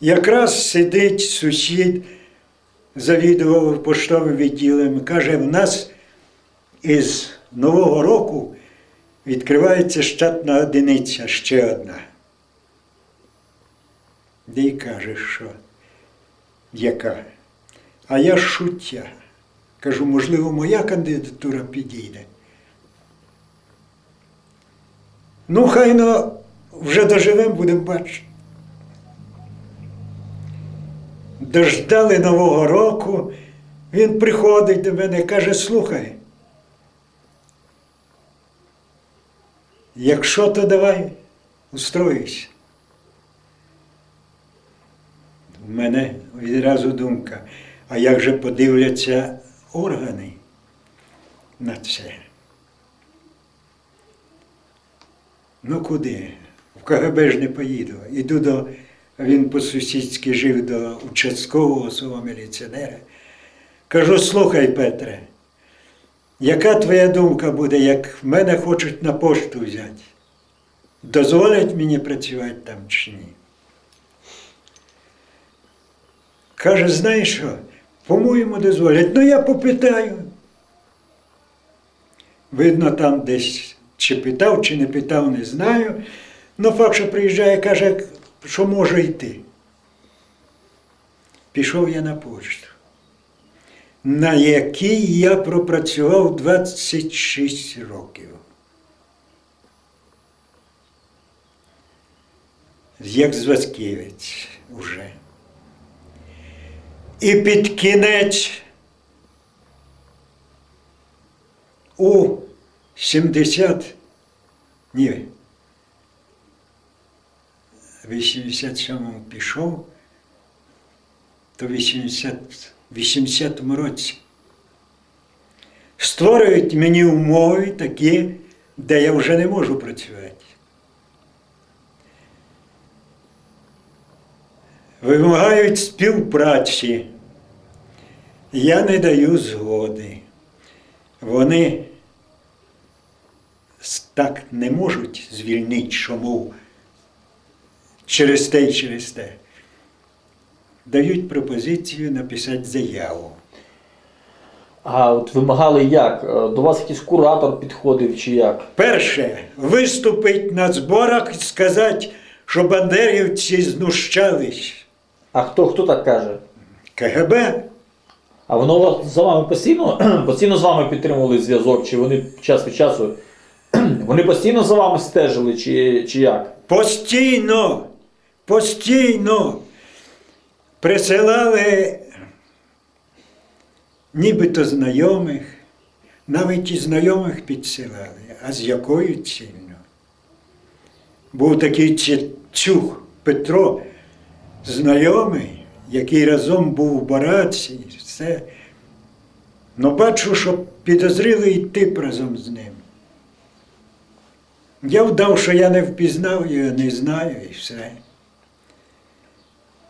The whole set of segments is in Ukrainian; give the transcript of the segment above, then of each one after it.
Якраз сидить сусід, завідував поштовим відділом, каже, в нас із Нового року відкривається штатна одиниця ще одна. Де й каже, що яка? А я шуття. Кажу, можливо, моя кандидатура підійде. Ну, хай ну, вже доживемо, будемо бачити. Дождали Нового року, він приходить до мене і каже, слухай. Якщо то давай устроїшся. У мене відразу думка, а як же подивляться органи на це? Ну куди? В КГБ ж не поїду. Іду до, він по-сусідськи жив до участкового свого міліціонера. Кажу, слухай, Петре, яка твоя думка буде, як мене хочуть на пошту взяти? Дозволять мені працювати там чи ні? Каже, знаєш що, по-моєму, дозволять. Ну я попитаю. Видно, там десь чи питав, чи не питав, не знаю. Ну, факт, що приїжджає, каже, що може йти. Пішов я на пошту, на якій я пропрацював 26 років. Як зв'язківець уже. І під кінець у 70, ні, 87-му пішов, то 80, 80-му році створюють мені умови такі, де я вже не можу працювати. Вимагають співпраці. Я не даю згоди. Вони так не можуть звільнити, що мов через те і через те. Дають пропозицію написати заяву. А от вимагали як? Е, До вас якийсь куратор підходив чи як? Перше, виступить на зборах і сказати, що бандерівці знущались. А хто хто так каже? КГБ А воно вас за вами постійно, постійно з вами підтримували зв'язок, чи вони час від часу вони постійно за вами стежили, чи, чи як? постійно, постійно присилали нібито знайомих, навіть і знайомих підсилали, а з якою ціллю? Був такий Цюх Петро, знайомий, який разом був в бараці, все. Ну бачу, що підозрілий тип разом з ним. Я вдав, що я не впізнав його, не знаю і все.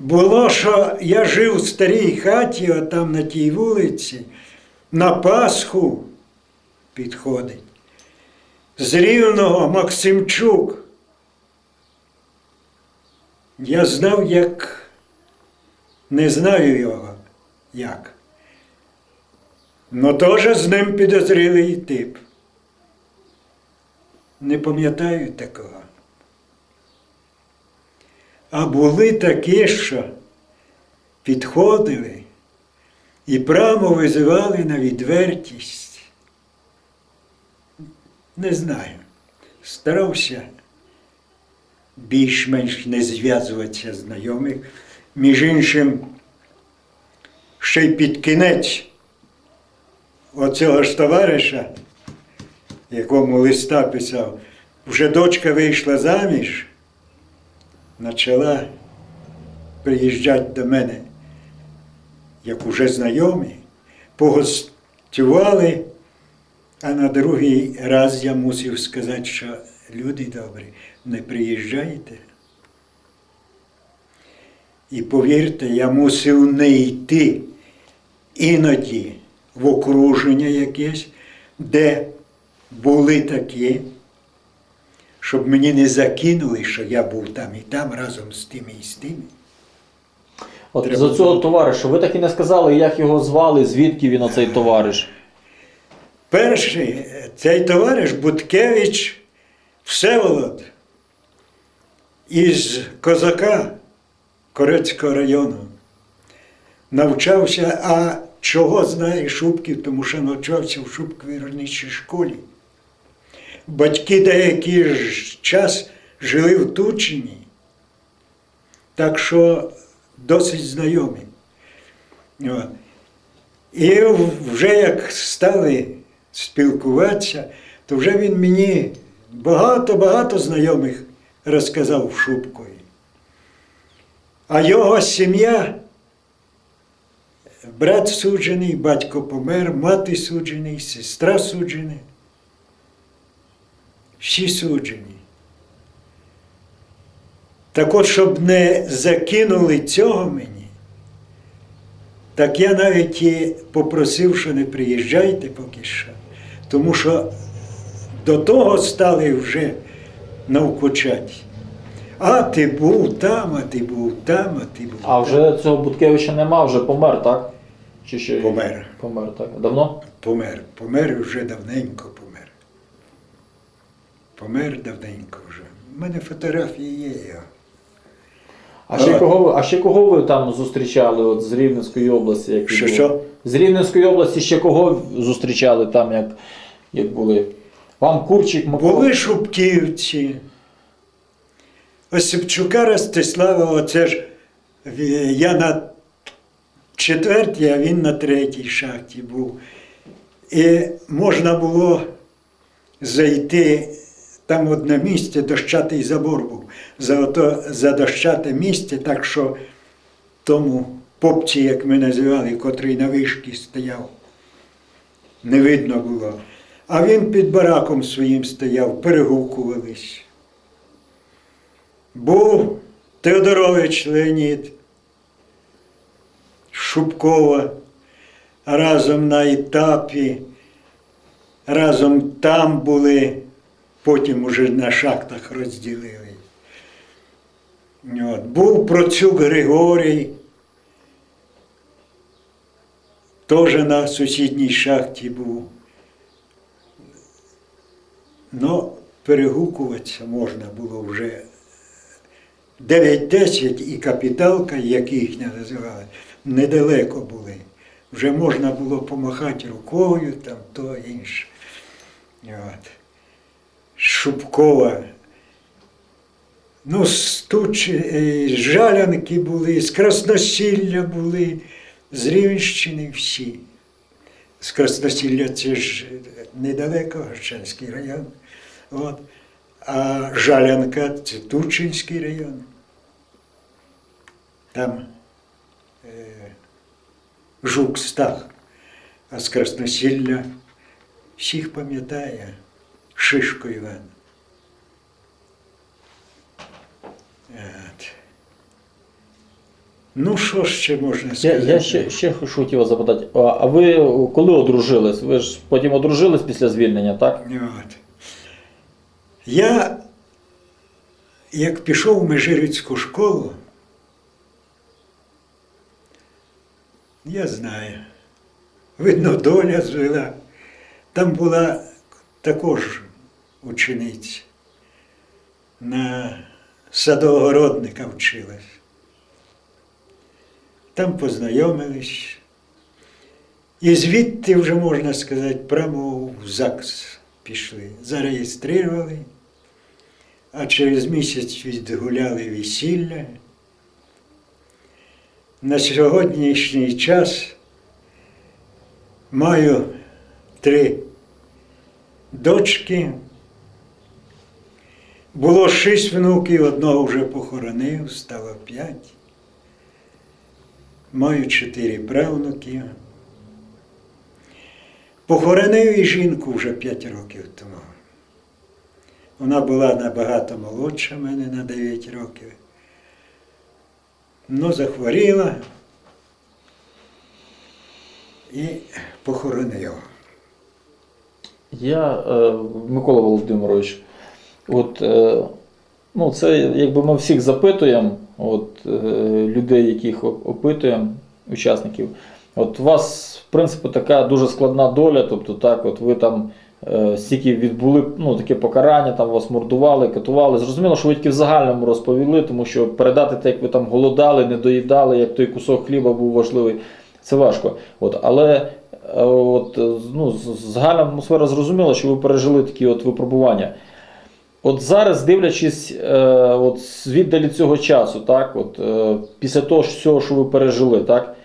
Було, що я жив в старій хаті, отам на тій вулиці, на Пасху підходить. З Рівного Максимчук. Я знав, як не знаю його як. Ну теж з ним підозрілий тип. Не пам'ятаю такого. А були такі, що підходили і прямо визивали на відвертість. Не знаю. Старався більш-менш не зв'язуватися знайомих. Між іншим, ще й під кінець оцього ж товариша, якому листа писав, вже дочка вийшла заміж, почала приїжджати до мене, як уже знайомі, погостювали, а на другий раз я мусив сказати, що люди добрі, не приїжджайте. І повірте, я мусив не йти іноді в окруження якесь, де були такі, щоб мені не закинули, що я був там і там разом з тими і з тими. От Треба за цього товариша, ви так і не сказали, як його звали, звідки він оцей товариш. Перший е, цей товариш Буткевич Всеволод із козака Корецького району. Навчався, а чого знає Шубків, тому що навчався в Шубковій школі. Батьки деякий час жили в Тучині, так що досить знайомі. І вже як стали спілкуватися, то вже він мені багато-багато знайомих розказав Шубкові. А його сім'я, брат суджений, батько помер, мати суджений, сестра суджена. Всі суджені. Так от, щоб не закинули цього мені, так я навіть і попросив, що не приїжджайте поки що. Тому що до того стали вже навкочати. А ти був там, а ти був там, а ти був А вже цього Буткевича нема, вже помер, так? Чи ще? Помер. Помер, так. Давно? Помер. Помер вже давненько помер. Давненько вже. У мене фотографії є його. А ще, кого, ви- а ще кого ви там зустрічали от, з Рівненської області? Як Що, були? що? З Рівненської області ще кого зустрічали там, як, як були? Вам Курчик, Микола? Були Шубківці. Осипчука Ростислава, оце ж ві- я на четвертій, а він на третій шахті був. І можна було зайти, там одне місце, дощатий забор був. За, ото, за дощате місце, так що тому попці, як ми називали, котрий на вишці стояв, не видно було. А він під бараком своїм стояв, перегукувались. Був Теодорович Леонід, Шубкова, разом на етапі, разом там були, потім уже на шахтах розділили. От. Був Процюк Григорій, теж на сусідній шахті був. Ну, перегукуватися можна було вже 9-10 і капіталка, як їхня називали, недалеко були. Вже можна було помахати рукою, там то інше. От. Шубкова. Ну, з Туч, е, Жалянки були, з Красносілля були, з Рівенщини всі. З Красносілля це ж недалеко, Гощанський район. От. А Жалянка це Тучинський район. Там е, Жук Стах, а з Красносілля всіх пам'ятає Шишко Іван. От. Ну, що ще можна Я, сказати? я ще, ще хотів вас запитати, а, а ви коли одружились? Ви ж потім одружились після звільнення, так? От. Я, як пішов в Межирицьку школу, я знаю, видно, доля звела. Там була також учениця. На садоогородника вчилась. Там познайомились. І звідти вже, можна сказати, прямо в ЗАГС пішли. Зареєстрували, а через місяць відгуляли весілля. На сьогоднішній час маю три дочки. Було шість внуків, одного вже похоронив, стало п'ять. Маю чотири правнуки. Похоронив і жінку вже 5 років тому. Вона була набагато молодша мене на 9 років. Ну, захворіла і похоронив. Я, е, Микола Володимирович, от, е, ну, це якби ми всіх запитуємо, от, е, людей, яких опитуємо, учасників. От у вас, в принципі, така дуже складна доля, тобто так, от ви там е, стільки відбули ну, таке покарання, там вас мордували, катували. Зрозуміло, що ви тільки в загальному розповіли, тому що передати те, як ви там голодали, не доїдали, як той кусок хліба був важливий, це важко. От, але от, е, ну, загальна атмосфера зрозуміла, що ви пережили такі от випробування. От зараз, дивлячись, е, от з віддалі цього часу, так, от, е, після того всього, що ви пережили, так,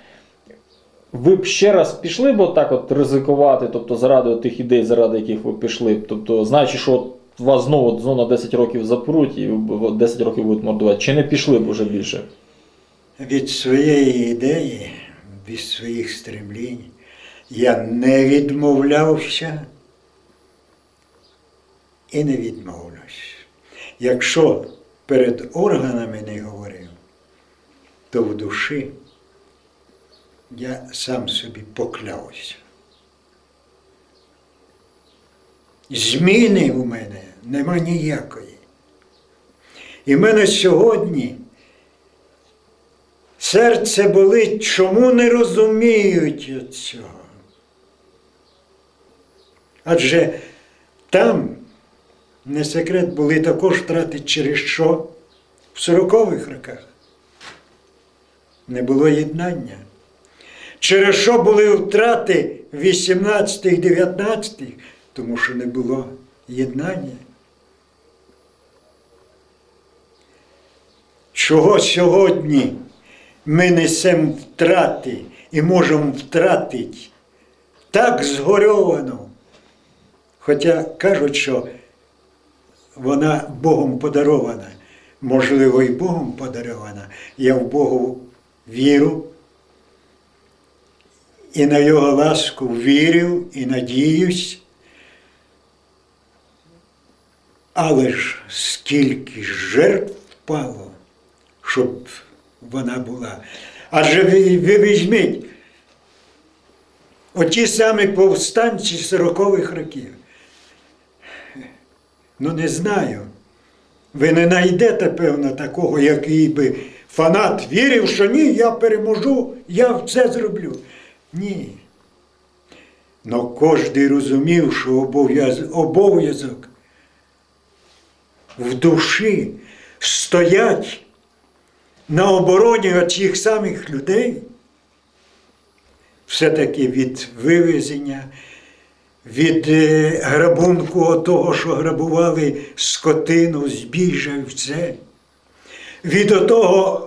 ви б ще раз пішли б так от ризикувати, тобто заради тих ідей, заради яких ви пішли, тобто знаючи, що от вас знову, знову на 10 років запруть і 10 років будуть мордувати, чи не пішли б уже більше? Від своєї ідеї, від своїх стремлінь я не відмовлявся і не відмовлюсь. Якщо перед органами не говорив, то в душі я сам собі поклявся. Зміни у мене нема ніякої. І в мене сьогодні серце болить, чому не розуміють цього. Адже там, не секрет, були також втрати через що в 40-х роках не було єднання. Через що були втрати 18-х, 19-х, тому що не було єднання. Чого сьогодні ми несемо втрати і можемо втратити так згорьовано. Хоча кажуть, що вона Богом подарована. Можливо, і Богом подарована. Я в Богу вірю і на Його ласку вірю і надіюсь. Але ж скільки жертв впало, щоб вона була. Адже ви, ви візьміть оті самі повстанці 40-х років. Ну, не знаю. Ви не знайдете, певно, такого, який би фанат вірив, що ні, я переможу, я все зроблю. Ні. Но кожен розумів, що обов'язок в душі стоять на обороні цих самих людей, все-таки від вивезення, від е, грабунку того, що грабували скотину, збіжжя і все, від того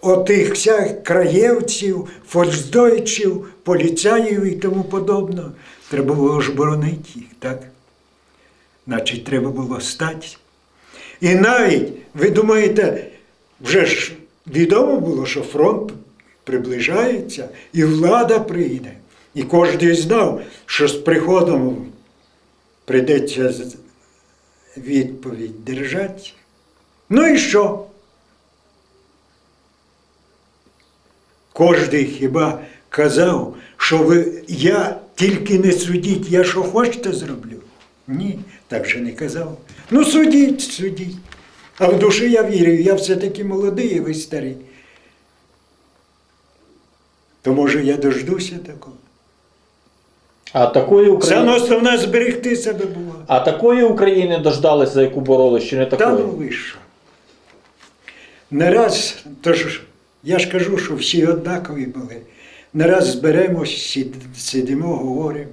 отих всіх краєвців, фольксдойчів, поліцаїв і тому подобне. Треба було ж боронити їх, так? Значить, треба було стати. І навіть, ви думаєте, вже ж відомо було, що фронт приближається і влада прийде. І кожен знав, що з приходом прийдеться відповідь держати. Ну і що? Кожний хіба казав, що ви, я тільки не судіть, я що хочете зроблю. Ні, так же не казав. Ну судіть, судіть. А в душі я вірю, я все-таки молодий, і ви старий. То може я дождуся такого. А такої Саме України, основне зберегти себе було. а такої України дождалися, за яку боролись, чи не Та такої? ну ви що? Не раз, то ж, я ж кажу, що всі однакові були. Не раз зберемось, сидимо, говоримо.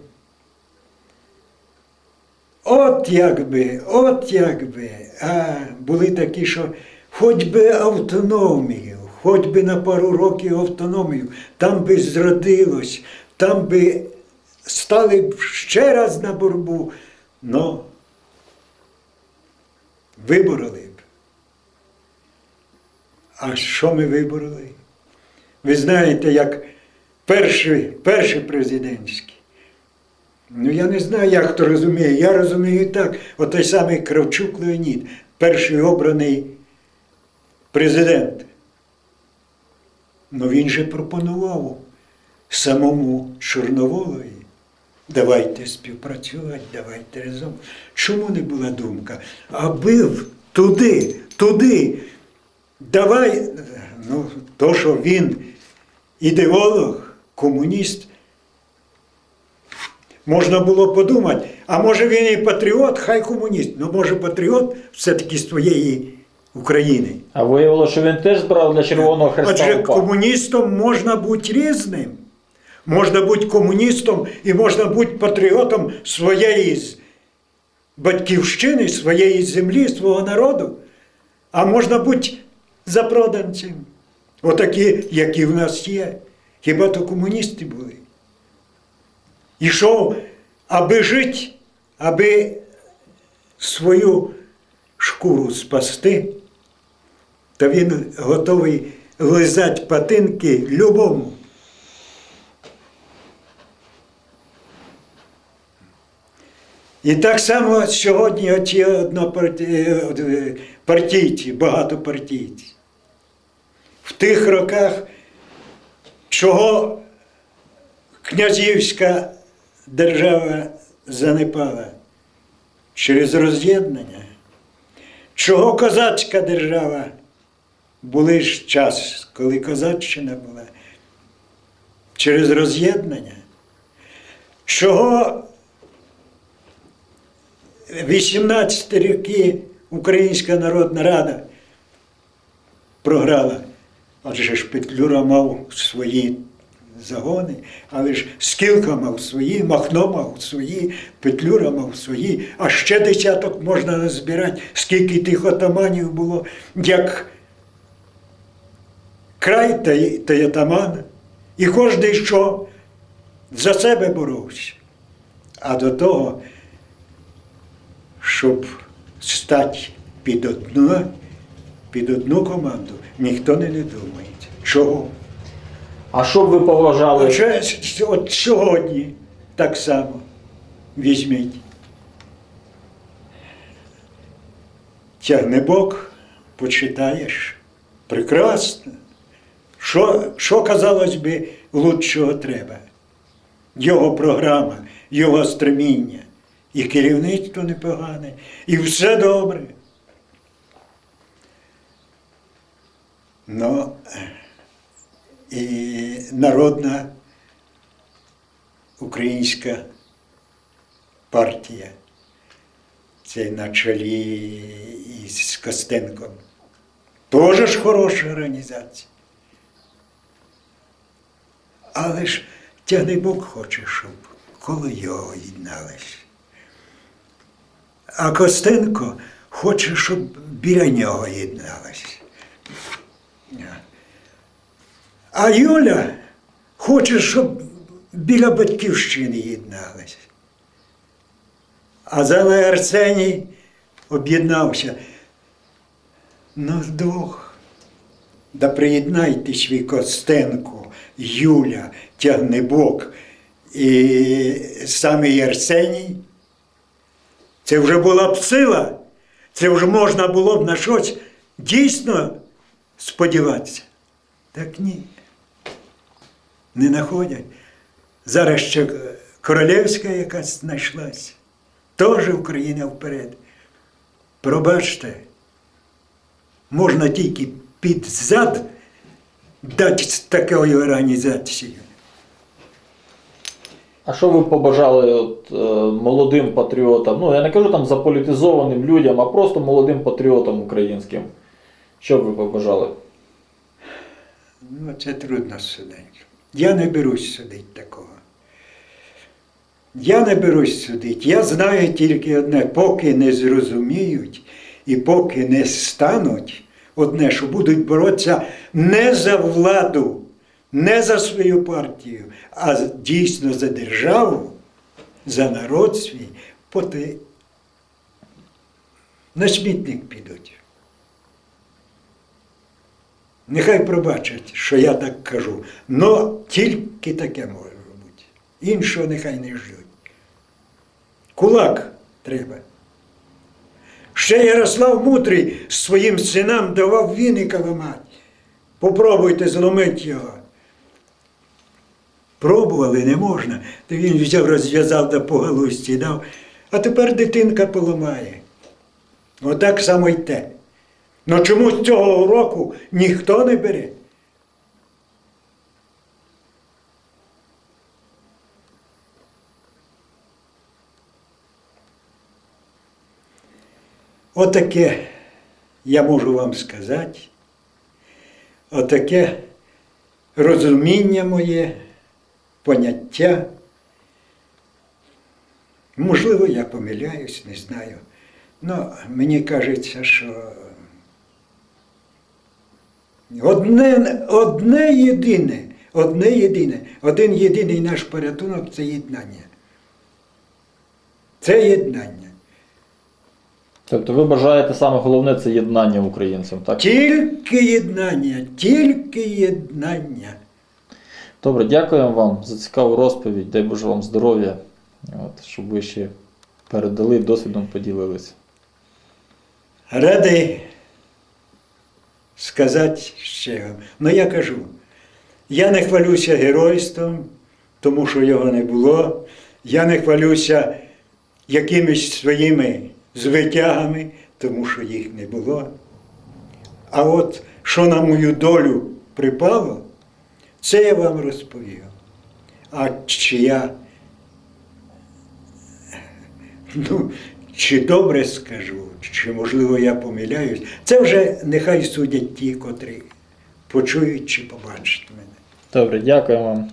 От як би, от як би. А були такі, що хоч би автономію, хоч би на пару років автономію, там би зродилось, там би стали б ще раз на боротьбу. Но вибороли б. А що ми вибороли? Ви знаєте, як перший, перший президентський. Ну, я не знаю, як хто розуміє. Я розумію так. От той самий Кравчук Леонід, перший обраний президент. Ну він же пропонував самому Чорноволові. Давайте співпрацювати, давайте разом. Чому не була думка? Аби в- туди, туди давай, ну, то, що він ідеолог, комуніст, можна було подумати, а може він і патріот, хай комуніст, ну може патріот все-таки з твоєї України. А виявилося, що він теж збирав для Червоного Хреста УПА. комуністом можна бути різним. Можна бути комуністом і можна бути патріотом своєї батьківщини, своєї землі, свого народу. А можна бути запроданцем. Отакі, які в нас є. Хіба то комуністи були? Ішов, аби жити, аби свою шкуру спасти, то він готовий лизати патинки любому. І так само сьогодні оці однопарті- партійці, багатопартійці. В тих роках, чого князівська держава занепала через роз'єднання, чого козацька держава були ж час, коли козаччина була через роз'єднання, чого 18 роки Українська Народна Рада програла. Адже ж Петлюра мав свої загони, але ж Скілка мав свої, Махно мав свої, Петлюра мав свої, а ще десяток можна назбирати, скільки тих отаманів було, як край та та й. І кожний що за себе боровся. А до того, щоб стати під одну, під одну команду, ніхто не, не думає. Чого? А що б ви поважали? С- от сьогодні так само візьміть. Тягнебок почитаєш. Прекрасно. Що, що казалось би, лучшого треба? Його програма, його стреміння. І керівництво непогане, і все добре. Ну, і народна українська партія. Це на чолі із Костенком. Теж ж хороша організація. Але ж Тягнебок хоче, щоб коло його єдналися. А Костенко хоче, щоб біля нього єдналися. А Юля хоче, щоб біля батьківщини єдналися. А Зеле Арсеній об'єднався. Ну, двох. Да приєднайтесь ви Костенко, Юля, Тягнебок і самий Арсеній. Це вже була б сила, це вже можна було б на щось дійсно сподіватися. Так ні. Не знаходять. Зараз ще королівська якась знайшлась. Теж Україна вперед. Пробачте, можна тільки під зад дати такою організацією. А що ви побажали от, е, молодим патріотам? Ну, я не кажу там заполітизованим людям, а просто молодим патріотам українським. Що б ви побажали? Ну, це трудно судити. Я не берусь судити такого. Я не берусь судити. Я знаю тільки одне, поки не зрозуміють і поки не стануть, одне, що будуть боротися не за владу, не за свою партію, а дійсно за державу, за народ свій, поти на смітник підуть. Нехай пробачать, що я так кажу. Но тільки таке може бути. Іншого нехай не ждуть. Кулак треба. Ще Ярослав Мудрий своїм синам давав віника ламати. Попробуйте зломити його. Пробували, не можна. То він взяв, розв'язав да по галузці дав. А тепер дитинка поламає. Отак само й те. Ну чому з цього уроку ніхто не бере? Отаке я можу вам сказати. Отаке розуміння моє, поняття. Можливо, я помиляюсь, не знаю. Ну, мені кажеться, що одне, одне єдине, одне єдине, один єдиний наш порятунок це єднання. Це єднання. Тобто ви бажаєте саме головне це єднання українцям, так? Тільки єднання, тільки єднання. Добре, дякуємо вам за цікаву розповідь. Дай Боже вам здоров'я, от, щоб ви ще передали досвідом поділилися. Радий сказати ще. Ну я кажу, я не хвалюся геройством, тому що його не було. Я не хвалюся якимись своїми звитягами, тому що їх не було. А от що на мою долю припало, це я вам розповів. А чи я Ну, чи добре скажу, чи можливо я помиляюсь, це вже нехай судять ті, котрі почують чи побачать мене. Добре, дякую вам.